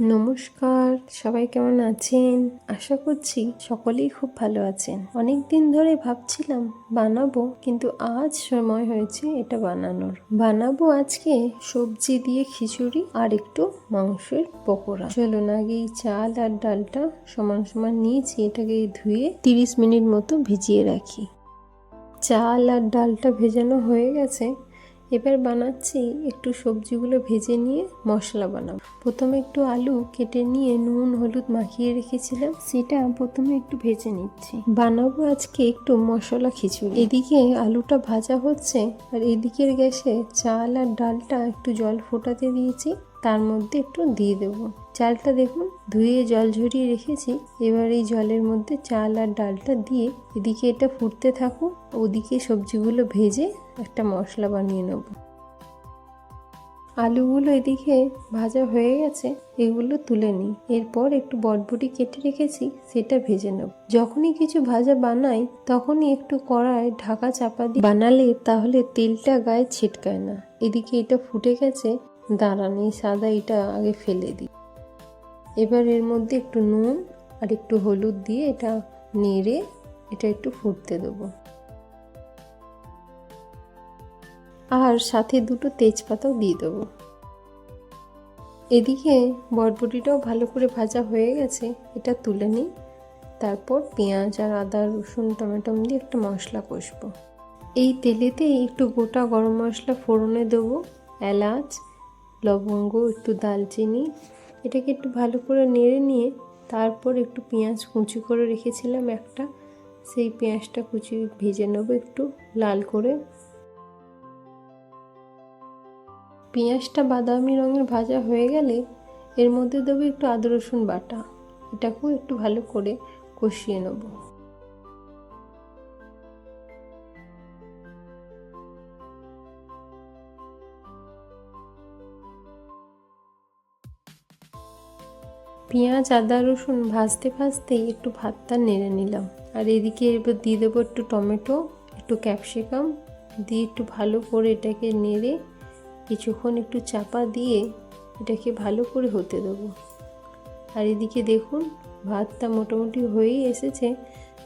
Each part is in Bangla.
নমস্কার, সবাই কেমন আছেন? আশা করছি সকলেই খুব ভালো আছেন। অনেক দিন ধরে ভাবছিলাম বানাবো, কিন্তু আজ সময় হয়েছে এটা বানানোর। বানাবো আজকে সবজি দিয়ে খিচুড়ি আর একটু মাংসের পকোড়া। চলুন আগে এই চাল আর ডালটা সমান সমান নিয়েছি, এটাকে ধুয়ে তিরিশ মিনিট মতো ভিজিয়ে রাখি। চাল আর ডালটা ভেজানো হয়ে গেছে এবার বানাচ্ছি একটু সবজিগুলো ভেজে নিয়ে মশলা বানাবো। প্রথমে একটু আলু কেটে নিয়ে নুন, হলুদ মাখিয়ে রেখেছিলাম। সেটা প্রথমে একটু ভেজে নিচ্ছি। বানাবো আজকে একটু মশলা খিচুড়ি। এদিকে আলুটা ভাজা হচ্ছে আর এদিকের গ্যাসে চাল আর ডালটা একটু জল ফোটাতে দিয়েছি। তার মধ্যে একটু দিয়ে দেবো। চালটা দেখুন, ধুয়ে জল ঝরিয়ে রেখেছি। এবার এই জলের মধ্যে চাল আর ডালটা দিয়ে এদিকে এটা ফুটতে থাকুক, ওদিকে সবজিগুলো ভেজে একটা মশলা বানিয়ে নেব। আলুগুলো এদিকে ভাজা হয়ে গেছে, এগুলো তুলে নিই। এরপর একটু বটবটি কেটে রেখেছি, সেটা ভেজে নেব। যখনই কিছু ভাজা বানাই, তখনই একটু কড়ায় ঢাকা চাপা দিয়ে বানালে তাহলে তেলটা গায়ে ছিটকায় না। এদিকে এটা ফুটে গেছে, দাঁড়ান, এই সাদা এটা আগে ফেলে দিই। এবার এর মধ্যে একটু নুন আর একটু হলুদ দিয়ে এটা নেড়ে এটা একটু ফুটতে দেবো। আর সাথে দুটো তেজপাতাও দিয়ে দেবো। এদিকে বটবটিটাও ভালো করে ভাজা হয়ে গেছে, এটা তুলে নিই। তারপর পেঁয়াজ আর আদা, রসুন, টমেটো দিয়ে একটা মশলা কষবো। এই তেলেতেই একটু গোটা গরম মশলা ফোড়নে দেবো, এলাচ, লবঙ্গ, একটু দালচিনি এটাকে একটু ভালো করে নেড়ে নিয়ে তারপর একটু পেঁয়াজ কুচি করে রেখেছিলাম একটা, সেই পেঁয়াজটা কুচি ভেজে নেব একটু, লাল করে। পেঁয়াজটা বাদামি রঙের ভাজা হয়ে গেলে এর মধ্যে দেবো একটু আদা রসুন বাটা। এটাকেও একটু ভালো করে কষিয়ে নেব। পেঁয়াজ, আদা, রসুন ভাজতে ভাজতেই একটু ভাতটা নেড়ে নিলাম। আর এদিকে এবার দিয়ে দেবো একটু টমেটো, একটু ক্যাপসিকাম, দিয়ে একটু ভালো করে এটাকে নেড়ে কিছুক্ষণ একটু চাপা দিয়ে এটাকে ভালো করে হতে দেবো। আর এদিকে দেখুন, ভাতটা মোটামুটি হয়েই এসেছে।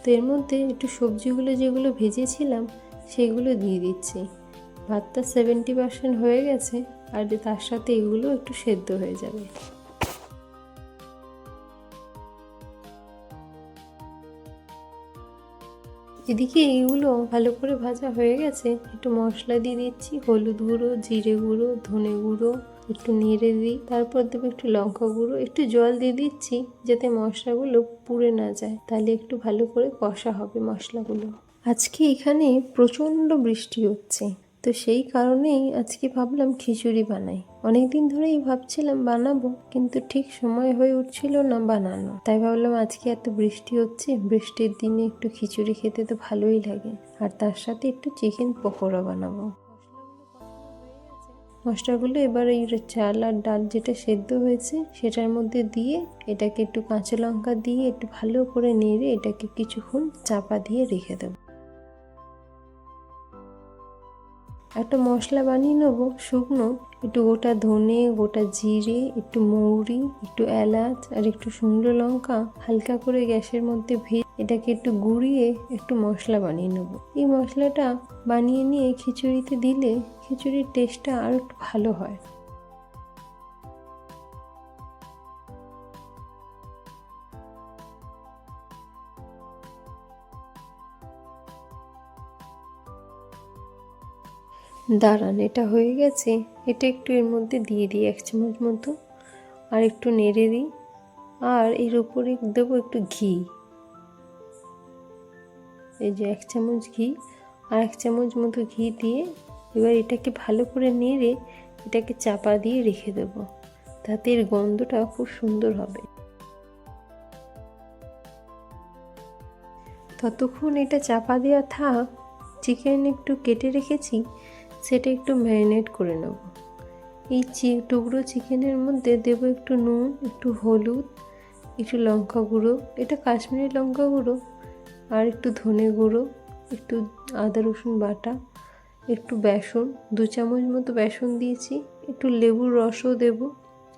তো এর মধ্যে একটু সবজিগুলো যেগুলো ভেজেছিলাম, সেগুলো দিয়ে দিচ্ছি। ভাতটা সেভেন্টি পার্সেন্ট হয়ে গেছে, আর তার সাথে এগুলো একটু সেদ্ধ হয়ে যাবে। এদিকে এইগুলো ভালো করে ভাজা হয়ে গেছে। একটু মশলা দিয়ে দিচ্ছি, হলুদ গুঁড়ো, জিরে গুঁড়ো, ধনে গুঁড়ো, একটু নেড়ে দিই, তারপর দেবো একটু লঙ্কা গুঁড়ো, একটু জল দিয়ে দিচ্ছি যাতে মশলাগুলো পুড়ে না যায়। তাহলে একটু ভালো করে কষা হবে মশলাগুলো। আজকে এখানে প্রচণ্ড বৃষ্টি হচ্ছে। তো সেই কারণেই আজকে ভাবলাম খিচুড়ি বানাই। অনেক দিন ধরেই ভাবছিলাম বানাবো, কিন্তু ঠিক সময় হয়ে উঠছিল না বানানো। তাই ভাবলাম আজকে এত বৃষ্টি হচ্ছে, বৃষ্টির দিনে একটু খিচুড়ি খেতে তো ভালোই লাগে। আর তার সাথে একটু চিকেন পকোড়া বানাবো। মশলাগুলো এবার এই চাল আর ডাল যেটা সেদ্ধ হয়েছে, সেটার মধ্যে দিয়ে এটাকে একটু কাঁচা লঙ্কা দিয়ে একটু ভালো করে নেড়ে এটাকে কিছুক্ষণ চাপা দিয়ে রেখে দেবো। একটা মশলা বানিয়ে নেব, শুকনো, একটু গোটা ধনে, গোটা জিরে, একটু মৌরি, একটু এলাচ, আর একটু শুকনো লঙ্কা হালকা করে গ্যাসের মধ্যে ভেজে এটাকে একটু গুঁড়িয়ে একটু মশলা বানিয়ে নেব। এই মশলাটা বানিয়ে নিয়ে খিচুড়িতে দিলে খিচুড়ির টেস্টটা আরও একটু ভালো হয়। দাঁড়ান, এটা হয়ে গেছে। এটা একটু এর মধ্যে দিয়ে দিই, এক চামচ মতো। আর একটু নেড়ে দিই। আর এর উপরে দেবো একটু ঘি। এই যে এক চামচ ঘি। আর এক চামচ মতো ঘি দিয়ে এবার এটাকে ভালো করে নেড়ে এটাকে চাপা দিয়ে রেখে দেব। তাতে এর গন্ধটা খুব সুন্দর হবে। ততক্ষণ এটা চাপা দেওয়া থাক। চিকেন একটু কেটে রেখেছি। সেটা একটু ম্যারিনেট করে নেব। এই চি, টুকরো চিকেনের মধ্যে দেবো একটু নুন, একটু হলুদ, একটু লঙ্কা গুঁড়ো, এটা কাশ্মীরি লঙ্কা গুঁড়ো, আর একটু ধনে গুঁড়ো, একটু আদা, রসুন বাটা, একটু বেসন, দু চামচ মতো বেসন দিয়েছি, একটু লেবুর রসও দেব।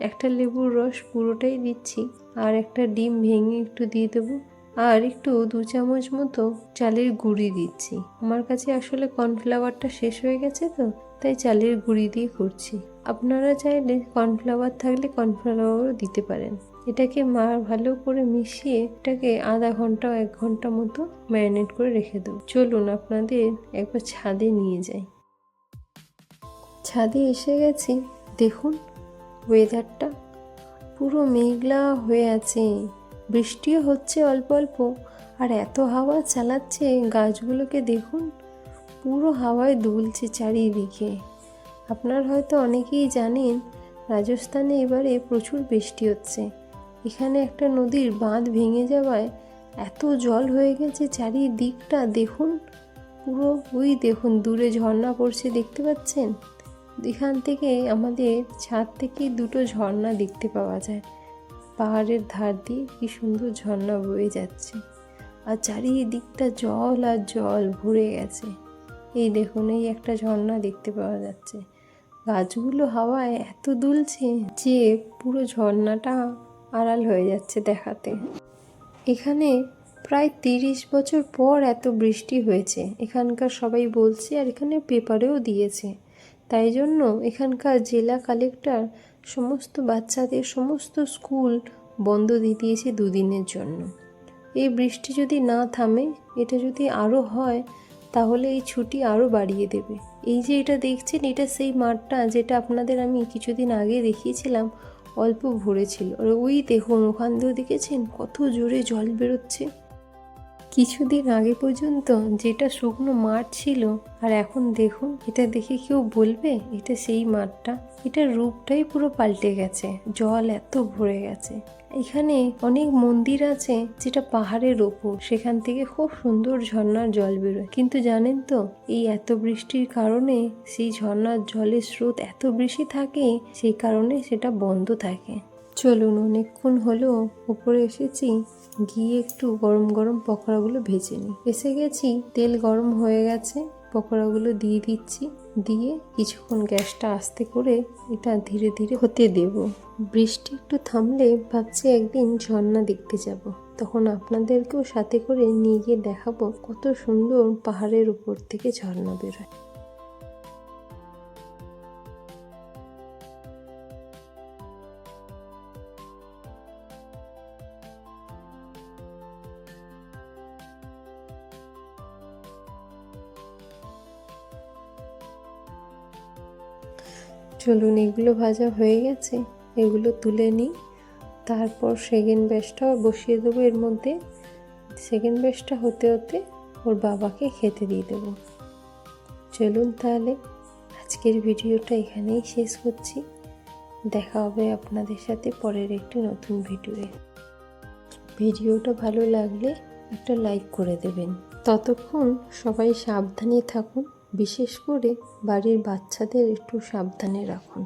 একটা লেবুর রস পুরোটাই দিচ্ছি, আর একটা ডিম ভেঙে একটু দিয়ে দেবো। আর একটু দু চামচ মতো চালের গুঁড়ি দিচ্ছি। আমার কাছে আসলে কর্নফ্লাওয়ারটা শেষ হয়ে গেছে তো, তাই চালের গুঁড়ি দিয়ে করছি। আপনারা চাইলে কর্নফ্লাওয়ার থাকলে কর্নফ্লাওয়ারও দিতে পারেন। এটাকে মা ভালো করে মিশিয়ে এটাকে আধা ঘণ্টা এক ঘণ্টা মতো ম্যারিনেট করে রেখে দেবো। চলুন আপনাদের একবার ছাদে নিয়ে যাই। ছাদে এসে গেছি। দেখুন ওয়েদারটা পুরো মেঘলা হয়ে আছে। বৃষ্টিও হচ্ছে অল্প অল্প। আর এত হাওয়া চালাচ্ছে গাছগুলোকে দেখুন, পুরো হাওয়ায় দুলছে চারিদিকে। আপনার হয়তো অনেকেই জানেন, রাজস্থানে এবারে প্রচুর বৃষ্টি হচ্ছে। এখানে একটা নদীর বাঁধ ভেঙে যাওয়ায় এত জল হয়ে গেছে চারিদিকটা, দেখুন, পুরো, ওই দেখুন, দূরে ঝর্ণা পড়ছে, দেখতে পাচ্ছেন? এখান থেকে আমাদের ছাদ থেকে দুটো ঝর্ণা দেখতে পাওয়া যায়। পাহাড়ের ধার দিয়ে কি সুন্দর ঝর্ণা বয়ে যাচ্ছে। আর চারিদিকটা জল আর জল ভরে গেছে। এই দেখুন, এই একটা ঝর্ণা দেখতে পাওয়া যাচ্ছে। গাছগুলো হাওয়ায় এত দুলছে যে পুরো ঝর্ণাটা আড়াল হয়ে যাচ্ছে দেখাতে। এখানে প্রায় তিরিশ বছর পর এত বৃষ্টি হয়েছে। এখানকার সবাই বলছে আর এখানে পেপারেও দিয়েছে। তাই জন্য এখানকার জেলা কালেক্টর সমস্ত বাচ্চাদের সমস্ত স্কুল বন্ধ দিয়ে দিয়েছে দুদিনের জন্য। এই বৃষ্টি যদি না থামে, এটা যদি আরও হয়, তাহলে এই ছুটি আরও বাড়িয়ে দেবে। এই যে এটা দেখছেন, এটা সেই মাঠটা যেটা আপনাদের আমি কিছুদিন আগে দেখিয়েছিলাম, অল্প ভরেছিল ওই দেখুন, ওখান দিয়েও দেখেছেন? কত জোরে জল বেরোচ্ছে। কিছুদিন আগে পর্যন্ত যেটা শুকনো মাঠ ছিল, আর এখন দেখুন, এটা দেখে কেউ বলবে এটা সেই মাঠটা। এটার রূপটাই পুরো পাল্টে গেছে, জল এত ভরে গেছে। এখানে অনেক মন্দির আছে যেটা পাহাড়ের ওপর, সেখান থেকে খুব সুন্দর ঝর্ণার জল বেরোয়। কিন্তু জানেন তো, এই এত বৃষ্টির কারণে সেই ঝর্ণার জলের স্রোত এত বেশি থাকে, সেই কারণে সেটা বন্ধ থাকে। চলুন অনেকক্ষণ হলো উপরে এসেছি গিয়ে একটু গরম গরম পকোড়াগুলো ভেজে নিই। এসে গেছি, তেল গরম হয়ে গেছে, পকোড়াগুলো দিয়ে দিচ্ছি, দিয়ে কিছুক্ষণ গ্যাসটা আস্তে করে এটা ধীরে ধীরে হতে দেব। বৃষ্টি একটু থামলে ভাবছি একদিন ঝর্ণা দেখতে যাব। তখন আপনাদেরকেও সাথে করে নিয়ে গিয়ে দেখাবো কত সুন্দর পাহাড়ের উপর থেকে ঝর্ণা বেরোয়। চলুন, এগুলো ভাজা হয়ে গেছে, এগুলো তুলে নিই। তারপর সেকেন্ড ব্যাচটাও বসিয়ে দেবো এর মধ্যে। সেকেন্ড ব্যাচটা হতে হতে ওর বাবাকে খেতে দিয়ে দেবো। চলুন তাহলে আজকের ভিডিওটা এখানেই শেষ করছি। দেখা হবে আপনাদের সাথে পরের একটি নতুন ভিডিওয়ে। ভিডিওটা ভালো লাগলে একটা লাইক করে দেবেন। ততক্ষণ সবাই সাবধানে থাকুন। বিশেষ করে বাড়ির বাচ্চাদের একটু সাবধানে রাখুন।